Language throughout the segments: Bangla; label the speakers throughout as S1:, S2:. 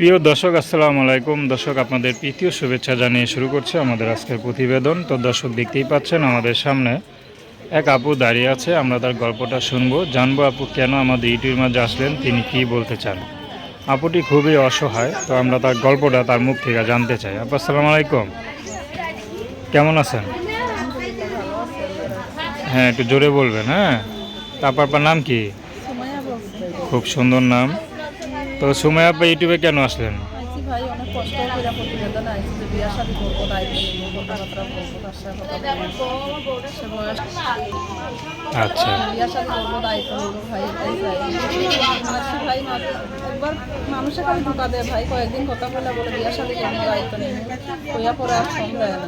S1: প্রিয় দর্শক আসসালামু আলাইকুম। দর্শক আপনাদের প্রীতীয় শুভেচ্ছা জানিয়ে শুরু করছে আমাদের আজকের প্রতিবেদন। তো দর্শক দেখতেই পাচ্ছেন আমাদের সামনে এক আপু দাঁড়িয়ে আছে। আমরা তার গল্পটা শুনব। জানব আপু কেন আমাদের ইউটিউবের মাঝে আসলেন? তিনি কি বলতে চান? আপুটি খুবই অসহায় তো আমরা তার গল্পটা তার মুখ থেকে জানতে চাই। আপু আসসালামু আলাইকুম। কেমন আছেন? হ্যাঁ একটু জোরে বলবেন হ্যাঁ? তারপর আপনার নাম কি? খুব সুন্দর নাম। তো সময় আপনি ইউটিউবে কেন আসলেন?
S2: ভাই অনেক কষ্ট করে প্রতিবেদন আইসি যে বিয়া শাদি করব কথাবার্তা বলব তার সাথে কথা বলব। সে বয়স
S1: আচ্ছা।
S2: বিয়া করব ভাই চাই ভাই একবার মানুষের কাছে ধোকা দেয় ভাই কয়েকদিন কথা বলে বলে বিয়া শাদি করব দায়িত্ব কইয়া পরে আর দেয় না।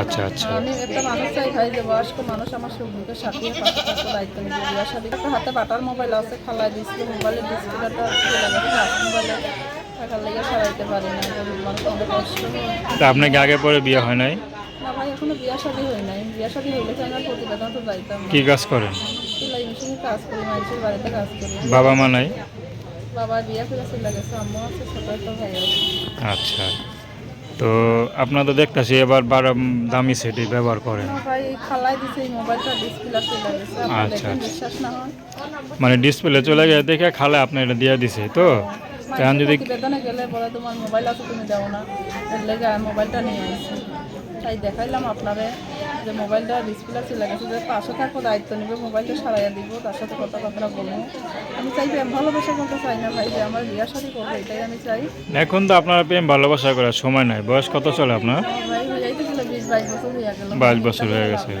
S1: আচ্ছা আচ্ছা।
S2: আমি একটা মানুষ চাই ভাই যে বয়স্ক মানুষ আমার সুখ দুঃখের সাথে পাশে থাকতে দায়িত্ব নিবো। বিয়া হাতে বাটার মোবাইল আছে খালাই দিচ্ছিল মোবাইলের ডিসপ্লেটা মোবাইলে টাকার লেগে সারাইতে পারি না গরিব মানুষ অনেক কষ্ট
S1: তা আপনাকে আগে পরে বিয়ে হয় নাই?
S2: না ভাই এখনও বিয়া শাদি হয় নাই। বিয়া শাদি হইলে তো আমার প্রতিবেদন তো যাইতাম না।
S1: কি কাজ করেন?
S2: সেলাই মেশিনে কাজ করি মানুষের বাড়িতে কাজ করি।
S1: বাবা মা নাই?
S2: বাবা বিয়া করে চলে গেছে আম্মু আছে ছোট একটা ভাই আছে।
S1: আচ্ছা। তো আপনারা তো দেখতেছি এবার বার দামি সেটি ব্যবহার করেন।
S2: ভাই খালাই দিছে এই মোবাইলটা ডিসপ্লে চলে গেছে।
S1: আচ্ছা, আচ্ছা।
S2: বিশ্বাস না হয়।
S1: মানে ডিসপ্লে চলে গেছে দেখে খালে আপনি এটা দিয়ে দিছে তো? এখন যদি
S2: প্রতিবেদনে গেলে বলে তোমার মোবাইল আছে তুমি দাও না। এর লেগে মোবাইলটা নিয়ে আসছি তাই দেখাইলাম আপনারে যে মোবাইলটা ডিসপ্লে চলে গেছে। যে পাশে থাকো দায়িত্ব নিবে মোবাইলটা সারাইয়া দিব তার সাথে কথাবার্তা বলব। আমি চাই প্রেম ভালোবাসা করতে চাই না ভাই যে আমার বিয়া শাদি করব এটাই আমি চাই।
S1: এখন তো আপনার প্রেম ভালোবাসা করার সময় নাই। বয়স কত চলে আপনার?
S2: ভাই হয়ে যাইতে গেলে বিশ বাইশ বছর হয়ে গেল।
S1: বাইশ বছর হয়ে গেছে।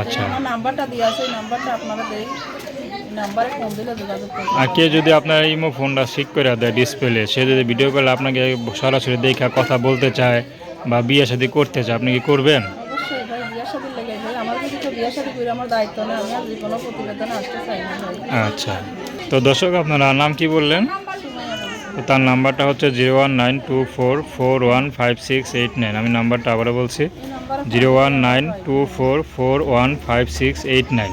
S1: আচ্ছা।
S2: নাম্বারটা দিয়ে আছে নাম্বারটা আপনারা দেই।
S1: আর কে যদি আপনার ইমো ফোনটা ঠিক করে দেয় ডিসপ্লে সে যদি ভিডিও কলে আপনাকে সরাসরি দেখা কথা বলতে চায় বা বিয়ে শাদি করতে চায় আপনি কি করবেন? আচ্ছা। তো দর্শক আপনারা নাম কি বললেন? তো তার নাম্বারটা হচ্ছে zero one nine two four four one five six eight nine আমি নাম্বারটা আবারও বলছি zero one nine two four four one five six eight nine